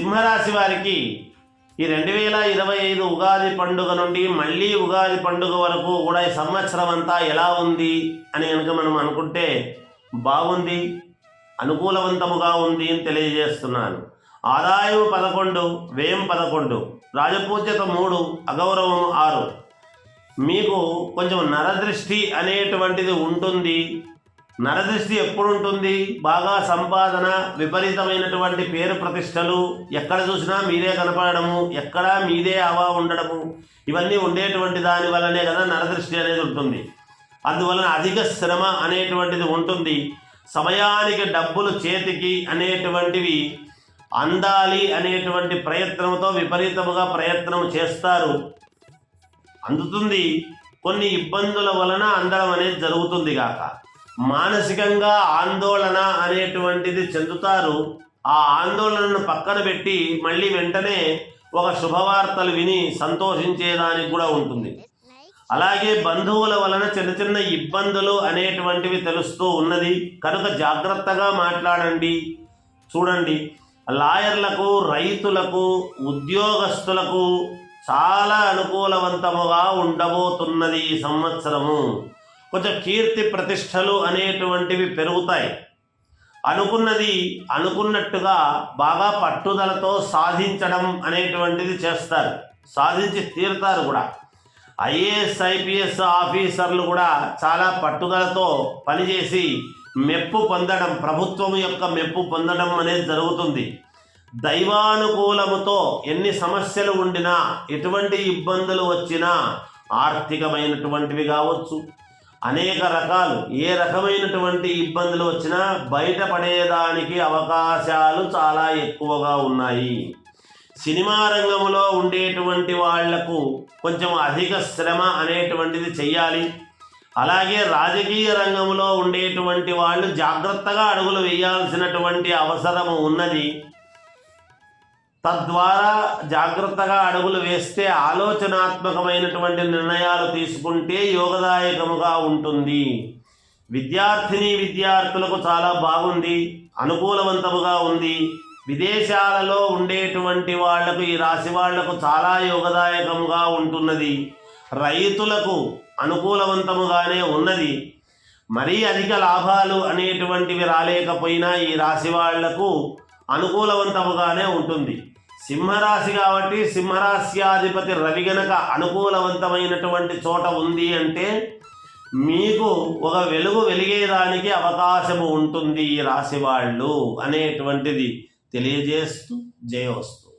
సింహరాశి వారికి ఈ రెండు వేల ఇరవై ఐదు ఉగాది పండుగ నుండి మళ్ళీ ఉగాది పండుగ వరకు కూడా ఈ సంవత్సరం అంతా ఎలా ఉంది అని కనుక మనం అనుకుంటే బాగుంది అనుకూలవంతముగా ఉంది అని తెలియజేస్తున్నాను ఆదాయం పదకొండు వ్యయం పదకొండు రాజపూజ్యత మూడు అగౌరవం ఆరు. మీకు కొంచెం నరదృష్టి అనేటువంటిది ఉంటుంది. నరదృష్టి ఎప్పుడు ఉంటుంది బాగా సంపాదన విపరీతమైనటువంటి పేరు ప్రతిష్టలు ఎక్కడ చూసినా మీరే కనపడము ఎక్కడ మీదే అవా ఉండడము ఇవన్నీ ఉండేటువంటి దాని వల్లనే కదా నరదృష్టి అనేది ఉంటుంది. అందువలన అధిక శ్రమ అనేటువంటిది ఉంటుంది. సమయానికి డబ్బులు చేతికి అనేటువంటివి అందాలి అనేటువంటి ప్రయత్నంతో విపరీతముగా ప్రయత్నం చేస్తారు. అందుతుంది కొన్ని ఇబ్బందుల వలన అందడం అనేది జరుగుతుంది గాక. మానసికంగా ఆందోళన అనేటువంటిది చెందుతారు. ఆ ఆందోళనను పక్కన పెట్టి మళ్ళీ వెంటనే ఒక శుభవార్తలు విని సంతోషించేదానికి కూడా ఉంటుంది. అలాగే బంధువుల వలన చిన్న చిన్న ఇబ్బందులు అనేటువంటివి తెలుస్తూ ఉన్నది. కనుక జాగ్రత్తగా మాట్లాడండి. చూడండి లాయర్లకు రైతులకు ఉద్యోగస్తులకు చాలా అనుకూలవంతముగా ఉండబోతున్నది ఈ సంవత్సరము. కొంచెం కీర్తి ప్రతిష్టలు అనేటువంటివి పెరుగుతాయి. అనుకున్నది అనుకున్నట్టుగా బాగా పట్టుదలతో సాధించడం అనేటువంటిది చేస్తారు. సాధించి తీరుతారు కూడా. ఐఏఎస్ ఐపీఎస్ ఆఫీసర్లు కూడా చాలా పట్టుదలతో పనిచేసి మెప్పు పొందడం ప్రభుత్వం యొక్క మెప్పు పొందడం అనేది జరుగుతుంది. దైవానుకూలముతో ఎన్ని సమస్యలు ఉండినా ఎటువంటి ఇబ్బందులు వచ్చినా ఆర్థికమైనటువంటివి కావచ్చు అనేక రకాలు. ఏ రకమైనటువంటి ఇబ్బందులు వచ్చినా బయటపడేదానికి అవకాశాలు చాలా ఎక్కువగా ఉన్నాయి. సినిమా రంగంలో ఉండేటువంటి వాళ్ళకు కొంచెం అధిక శ్రమ అనేటువంటిది చెయ్యాలి. అలాగే రాజకీయ రంగంలో ఉండేటువంటి వాళ్ళు జాగ్రత్తగా అడుగులు వేయాల్సినటువంటి అవసరము ఉన్నది. తద్వారా జాగ్రత్తగా అడుగులు వేస్తే ఆలోచనాత్మకమైనటువంటి నిర్ణయాలు తీసుకుంటే యోగదాయకముగా ఉంటుంది. విద్యార్థిని విద్యార్థులకు చాలా బాగుంది అనుకూలవంతముగా ఉంది. విదేశాలలో ఉండేటువంటి వాళ్ళకు ఈ రాశి వాళ్ళకు చాలా యోగదాయకముగా ఉంటున్నది. రైతులకు అనుకూలవంతముగానే ఉన్నది. మరీ అధిక లాభాలు అనేటువంటివి రాలేకపోయినా ఈ రాశి వాళ్ళకు అనుకూలవంతముగానే ఉంటుంది. సింహరాశి కాబట్టి సింహరాశ్యాధిపతి రవి గనక అనుకూలవంతమైనటువంటి చోట ఉంది అంటే మీకు ఒక వెలుగు వెలిగేదానికి అవకాశము ఉంటుంది ఈ రాశి వాళ్ళు అనేటువంటిది తెలియజేస్తూ జయవస్తు